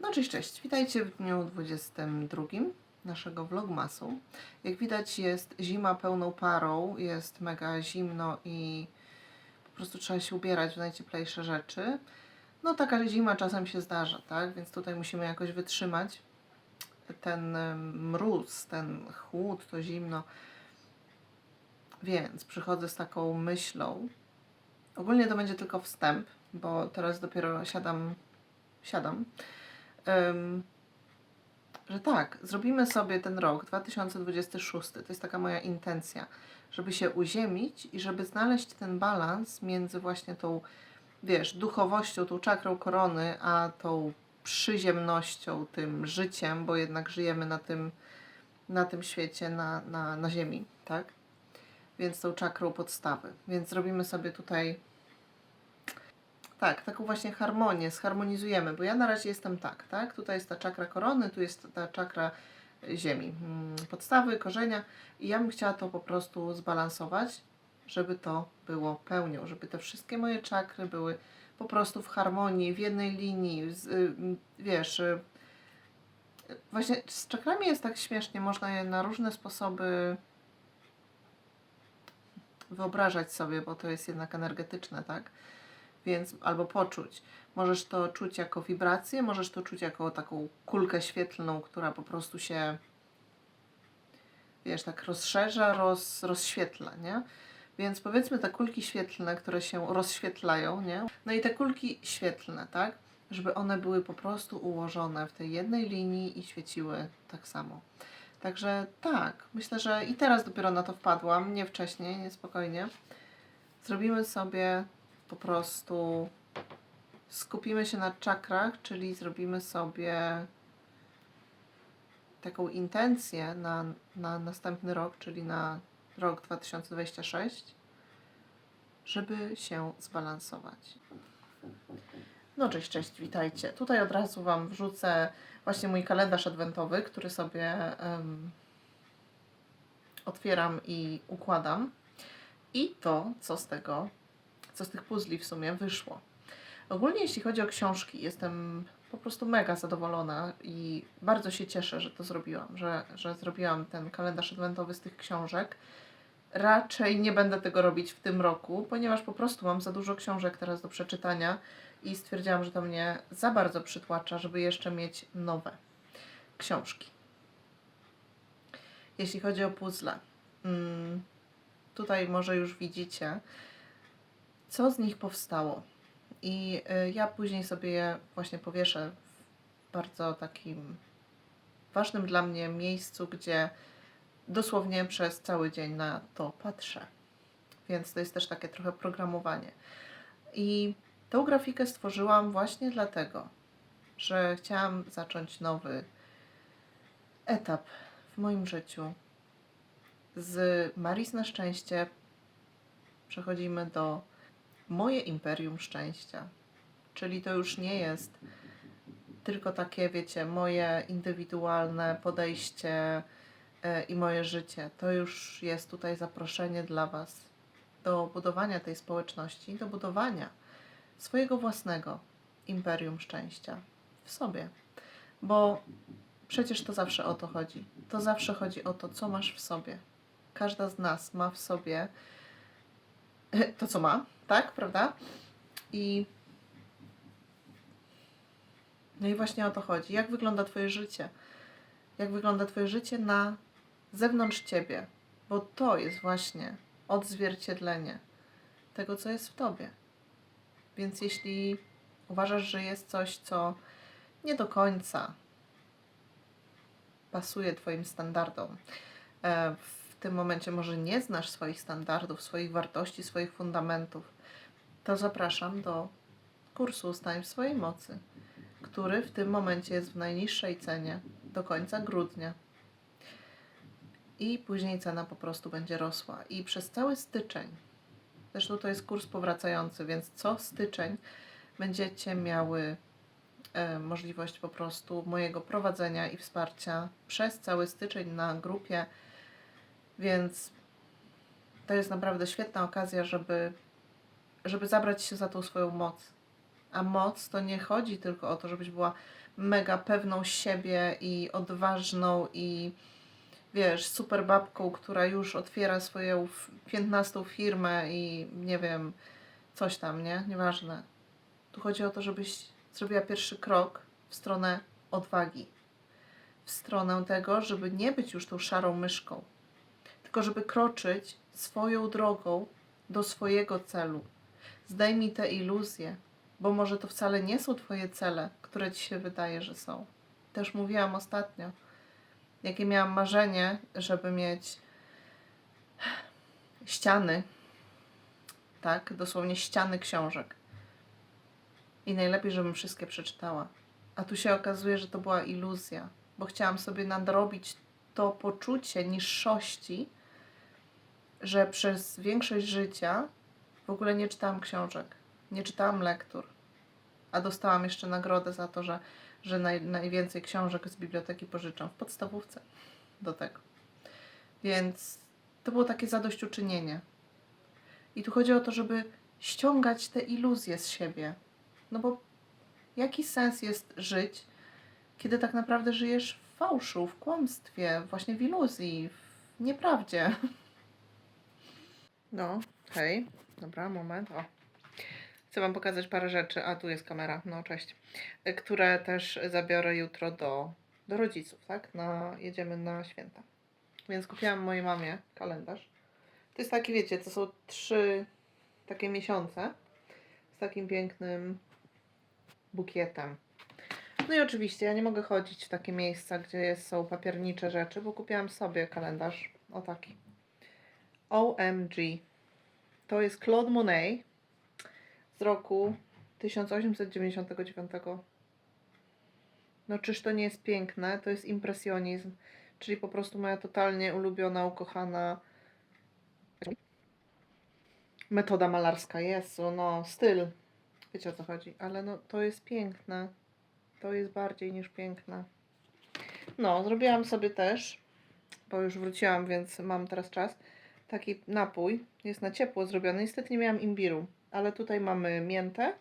No cześć, cześć. Witajcie w dniu 22 naszego vlogmasu. Jak widać jest zima pełną parą, jest mega zimno i po prostu trzeba się ubierać w najcieplejsze rzeczy. No taka zima czasem się zdarza, tak? Więc tutaj musimy jakoś wytrzymać ten mróz, ten chłód, to zimno. Więc przychodzę z taką myślą. Ogólnie to będzie tylko wstęp, bo teraz dopiero siadam, siadam że tak, zrobimy sobie ten rok 2026. To jest taka moja intencja, żeby się uziemić i żeby znaleźć ten balans między właśnie tą, wiesz, duchowością, tą czakrą korony, a tą przyziemnością, tym życiem, bo jednak żyjemy na tym, na tym świecie, na, na, na Ziemi, tak? Więc tą czakrą podstawy. Więc zrobimy sobie tutaj tak, taką właśnie harmonię, zharmonizujemy, bo ja na razie jestem tak, tak? Tutaj jest ta czakra korony, tu jest ta czakra ziemi, mm, podstawy, korzenia i ja bym chciała to po prostu zbalansować, żeby to było pełnią, żeby te wszystkie moje czakry były po prostu w harmonii, w jednej linii, z, y, wiesz, y, właśnie z czakrami jest tak śmiesznie, można je na różne sposoby wyobrażać sobie, bo to jest jednak energetyczne, tak? Więc albo poczuć. Możesz to czuć jako wibrację, możesz to czuć jako taką kulkę świetlną, która po prostu się wiesz, tak rozszerza, roz, rozświetla, nie? Więc powiedzmy te kulki świetlne, które się rozświetlają, nie? No i te kulki świetlne, tak? Żeby one były po prostu ułożone w tej jednej linii i świeciły tak samo. Także tak, myślę, że i teraz dopiero na to wpadłam, nie wcześniej, nie spokojnie. Zrobimy sobie po prostu skupimy się na czakrach, czyli zrobimy sobie taką intencję na, na następny rok, czyli na rok 2026, żeby się zbalansować. No cześć, cześć, witajcie. Tutaj od razu Wam wrzucę właśnie mój kalendarz adwentowy, który sobie em, otwieram i układam. I to, co z tego co z tych puzli w sumie wyszło. Ogólnie jeśli chodzi o książki, jestem po prostu mega zadowolona i bardzo się cieszę, że to zrobiłam, że, że zrobiłam ten kalendarz adwentowy z tych książek. Raczej nie będę tego robić w tym roku, ponieważ po prostu mam za dużo książek teraz do przeczytania i stwierdziłam, że to mnie za bardzo przytłacza, żeby jeszcze mieć nowe książki. Jeśli chodzi o puzzle, mm, tutaj może już widzicie, co z nich powstało. I y, ja później sobie je właśnie powieszę w bardzo takim ważnym dla mnie miejscu, gdzie dosłownie przez cały dzień na to patrzę. Więc to jest też takie trochę programowanie. I tą grafikę stworzyłam właśnie dlatego, że chciałam zacząć nowy etap w moim życiu. Z Maris na szczęście przechodzimy do moje imperium szczęścia. Czyli to już nie jest tylko takie, wiecie, moje indywidualne podejście e, i moje życie. To już jest tutaj zaproszenie dla Was do budowania tej społeczności, do budowania swojego własnego imperium szczęścia w sobie. Bo przecież to zawsze o to chodzi. To zawsze chodzi o to, co masz w sobie. Każda z nas ma w sobie to, co ma, tak, prawda? I no i właśnie o to chodzi. Jak wygląda Twoje życie? Jak wygląda Twoje życie na zewnątrz Ciebie? Bo to jest właśnie odzwierciedlenie tego, co jest w Tobie. Więc jeśli uważasz, że jest coś, co nie do końca pasuje Twoim standardom, e, w tym momencie może nie znasz swoich standardów, swoich wartości, swoich fundamentów, to zapraszam do kursu Stań w swojej mocy, który w tym momencie jest w najniższej cenie do końca grudnia. I później cena po prostu będzie rosła. I przez cały styczeń, zresztą to jest kurs powracający, więc co styczeń będziecie miały e, możliwość po prostu mojego prowadzenia i wsparcia przez cały styczeń na grupie, więc to jest naprawdę świetna okazja, żeby żeby zabrać się za tą swoją moc, A moc to nie chodzi tylko o to, żebyś była mega pewną siebie i odważną i wiesz, super babką, która już otwiera swoją 15 firmę i nie wiem, coś tam, nie? Nieważne. Tu chodzi o to, żebyś zrobiła pierwszy krok w stronę odwagi. W stronę tego, żeby nie być już tą szarą myszką, tylko żeby kroczyć swoją drogą do swojego celu. Zdejmij te iluzje, bo może to wcale nie są Twoje cele, które Ci się wydaje, że są. Też mówiłam ostatnio, jakie miałam marzenie, żeby mieć ściany, tak, dosłownie ściany książek. I najlepiej, żebym wszystkie przeczytała. A tu się okazuje, że to była iluzja, bo chciałam sobie nadrobić to poczucie niższości, że przez większość życia w ogóle nie czytałam książek, nie czytałam lektur, a dostałam jeszcze nagrodę za to, że, że naj, najwięcej książek z biblioteki pożyczam w podstawówce do tego. Więc to było takie zadośćuczynienie. I tu chodzi o to, żeby ściągać te iluzje z siebie. No bo jaki sens jest żyć, kiedy tak naprawdę żyjesz w fałszu, w kłamstwie, właśnie w iluzji, w nieprawdzie? No, hej. Dobra, moment. O. Chcę Wam pokazać parę rzeczy. A, tu jest kamera. No, cześć. Y, Które też zabiorę jutro do, do rodziców, tak? Na, jedziemy na święta. Więc kupiłam mojej mamie kalendarz. To jest taki, wiecie, to są trzy takie miesiące z takim pięknym bukietem. No i oczywiście ja nie mogę chodzić w takie miejsca, gdzie są papiernicze rzeczy, bo kupiłam sobie kalendarz. O taki. OMG. To jest Claude Monet z roku 1899. No czyż to nie jest piękne? To jest impresjonizm, czyli po prostu moja totalnie ulubiona, ukochana metoda malarska. Jezu, no styl. Wiecie o co chodzi, ale no to jest piękne. To jest bardziej niż piękne. No, zrobiłam sobie też, bo już wróciłam, więc mam teraz czas. Taki napój. Jest na ciepło zrobiony. Niestety nie miałam imbiru, ale tutaj mamy miętę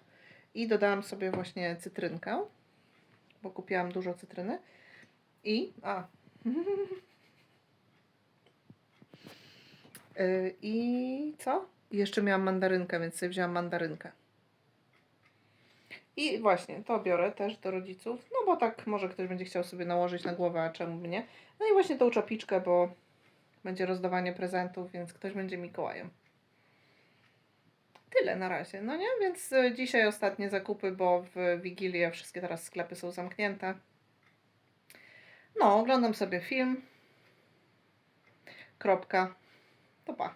i dodałam sobie właśnie cytrynkę, bo kupiłam dużo cytryny. I. A. Yy, I co? Jeszcze miałam mandarynkę, więc sobie wzięłam mandarynkę. I właśnie, to biorę też do rodziców, no bo tak może ktoś będzie chciał sobie nałożyć na głowę, a czemu nie. No i właśnie tą czapiczkę, bo będzie rozdawanie prezentów, więc ktoś będzie Mikołajem. Tyle na razie, no nie? Więc y, dzisiaj ostatnie zakupy, bo w Wigilię wszystkie teraz sklepy są zamknięte. No, oglądam sobie film. Kropka. To pa.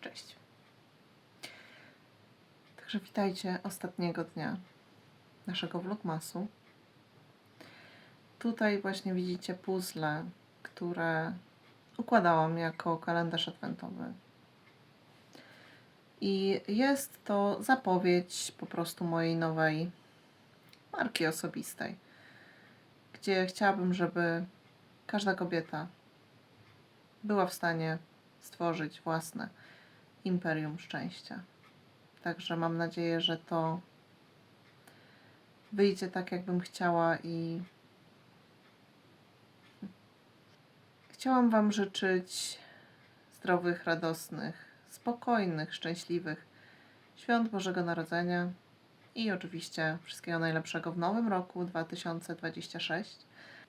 Cześć. Także witajcie ostatniego dnia naszego vlogmasu. Tutaj właśnie widzicie puzzle, które układałam jako kalendarz adwentowy. I jest to zapowiedź po prostu mojej nowej marki osobistej, gdzie chciałabym, żeby każda kobieta była w stanie stworzyć własne imperium szczęścia. Także mam nadzieję, że to wyjdzie tak, jakbym chciała i chciałam Wam życzyć zdrowych, radosnych, spokojnych, szczęśliwych świąt Bożego Narodzenia i oczywiście wszystkiego najlepszego w nowym roku 2026.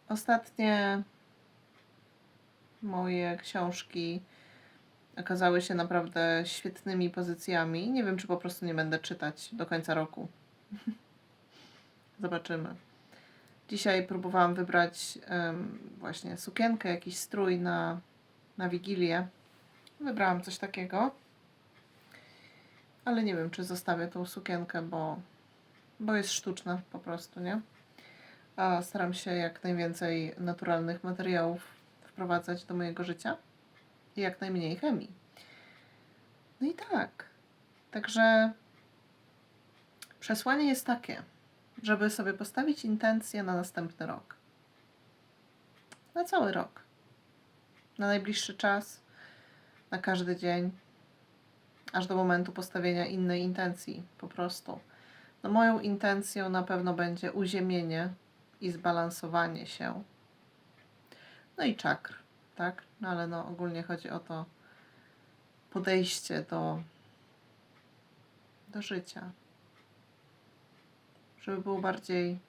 Ostatnie moje książki okazały się naprawdę świetnymi pozycjami. Nie wiem, czy po prostu nie będę czytać do końca roku. Zobaczymy. Dzisiaj próbowałam wybrać em, właśnie sukienkę, jakiś strój na, na Wigilię. Wybrałam coś takiego. Ale nie wiem, czy zostawię tą sukienkę, bo, bo jest sztuczna po prostu, nie? A staram się jak najwięcej naturalnych materiałów wprowadzać do mojego życia i jak najmniej chemii. No i tak. Także przesłanie jest takie, żeby sobie postawić intencje na następny rok. Na cały rok. Na najbliższy czas. na każdy dzień, aż do momentu postawienia innej intencji, po prostu. No moją intencją na pewno będzie uziemienie i zbalansowanie się. No i czakr, tak? No ale no ogólnie chodzi o to podejście do, do życia. Żeby było bardziej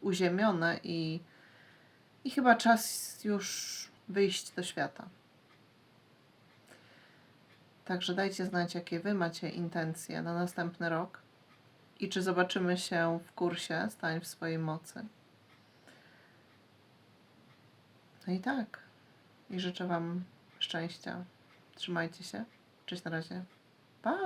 uziemione i, i chyba czas już wyjść do świata. Także dajcie znać, jakie Wy macie intencje na następny rok i czy zobaczymy się w kursie Stań w swojej mocy. No i tak. I życzę Wam szczęścia. Trzymajcie się. Cześć na razie. Pa!